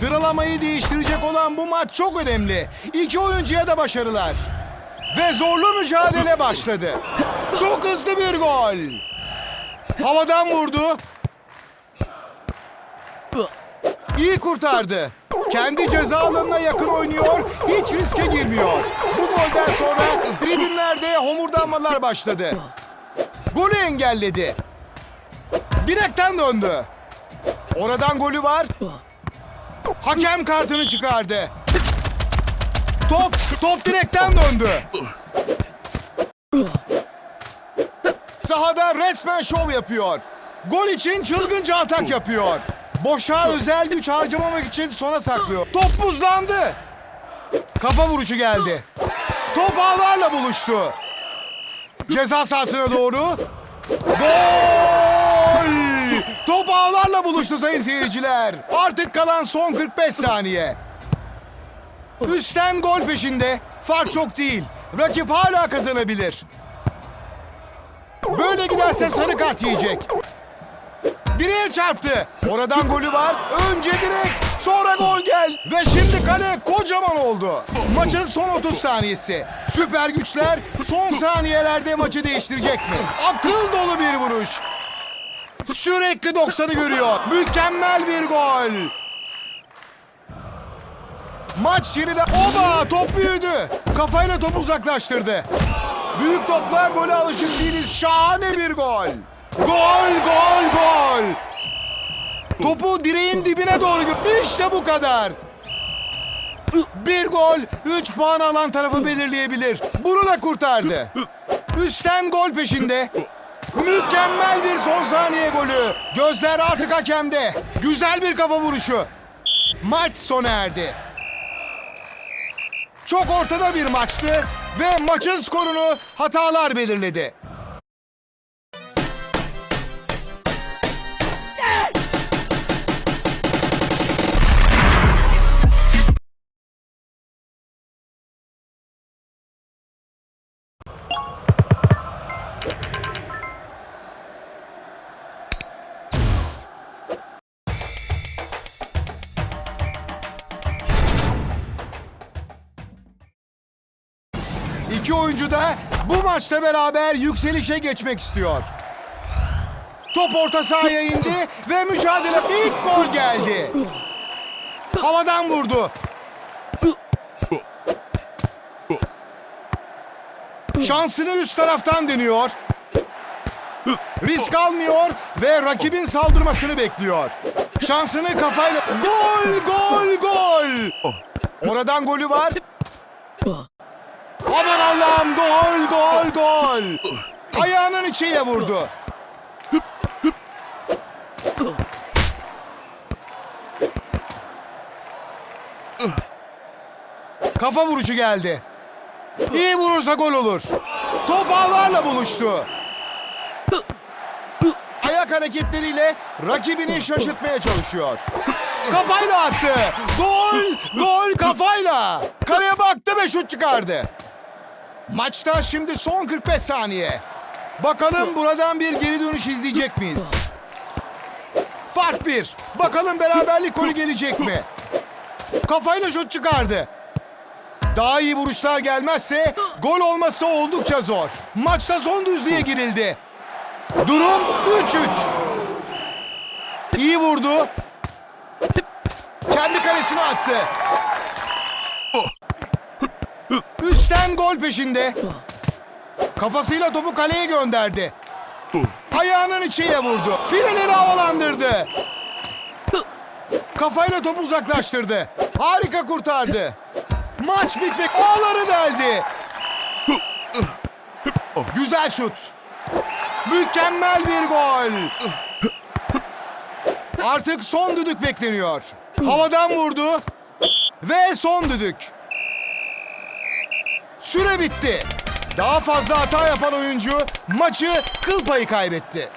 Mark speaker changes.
Speaker 1: Sıralamayı değiştirecek olan bu maç çok önemli. İki oyuncuya da başarılar. Ve zorlu mücadele başladı. Çok hızlı bir gol. Havadan vurdu. İyi kurtardı. Kendi ceza alanına yakın oynuyor, hiç riske girmiyor. Bu golden sonra tribünlerde homurdanmalar başladı. Golü engelledi. Direkten döndü. Oradan golü var. Hakem kartını çıkardı. Top, top direkten döndü. Sahada resmen şov yapıyor. Gol için çılgınca atak yapıyor. Boşa özel güç harcamamak için sona saklıyor. Top buzlandı. Kafa vuruşu geldi. Top ağlarla buluştu. Ceza sahasına doğru. Gol! Top ağlarla buluştu sayın seyirciler. Artık kalan son 45 saniye. Üstten gol peşinde. Fark çok değil. Rakip hala kazanabilir. Böyle giderse sarı kart yiyecek. Direğe çarptı. Oradan golü var. Önce direk, sonra gol gel. Ve şimdi kale kocaman oldu. Maçın son 30 saniyesi. Süper güçler son saniyelerde maçı değiştirecek mi? Akıl dolu bir vuruş. Sürekli 90'ı görüyor. Mükemmel bir gol. Maç yeniden... Oba! Top büyüdü. Kafayla topu uzaklaştırdı. Büyük topla gole alışık değiliz. Şahane bir gol. Gol, gol, gol. Topu direğin dibine doğru gö- İşte bu kadar. Bir gol, 3 puan alan tarafı belirleyebilir. Bunu da kurtardı. Üstten gol peşinde. Mükemmel bir son saniye golü. Gözler artık hakemde. Güzel bir kafa vuruşu. Maç sona erdi. Çok ortada bir maçtı ve maçın skorunu hatalar belirledi. İki oyuncu da bu maçta beraber yükselişe geçmek istiyor. Top orta sahaya indi ve mücadele ilk gol geldi. Havadan vurdu. Şansını üst taraftan deniyor. Risk almıyor ve rakibin saldırmasını bekliyor. Şansını kafayla... Gol, gol, gol! Oradan golü var. Aman Allah'ım gol gol gol. Ayağının içiyle vurdu. Kafa vuruşu geldi. İyi vurursa gol olur. Top ağlarla buluştu. Ayak hareketleriyle rakibini şaşırtmaya çalışıyor. Kafayla attı. Gol! Gol kafayla. Kaleye baktı ve şut çıkardı. Maçta şimdi son 45 saniye. Bakalım buradan bir geri dönüş izleyecek miyiz? Fark bir. Bakalım beraberlik golü gelecek mi? Kafayla şut çıkardı. Daha iyi vuruşlar gelmezse gol olması oldukça zor. Maçta son düzlüğe girildi. Durum 3-3. İyi vurdu. Kendi kalesine attı. Üstten gol peşinde. Kafasıyla topu kaleye gönderdi. Ayağının içiyle vurdu. Fileleri havalandırdı. Kafayla topu uzaklaştırdı. Harika kurtardı. Maç bitmek ağları deldi. Güzel şut. Mükemmel bir gol. Artık son düdük bekleniyor. Havadan vurdu. Ve son düdük. Süre bitti. Daha fazla hata yapan oyuncu maçı kıl payı kaybetti.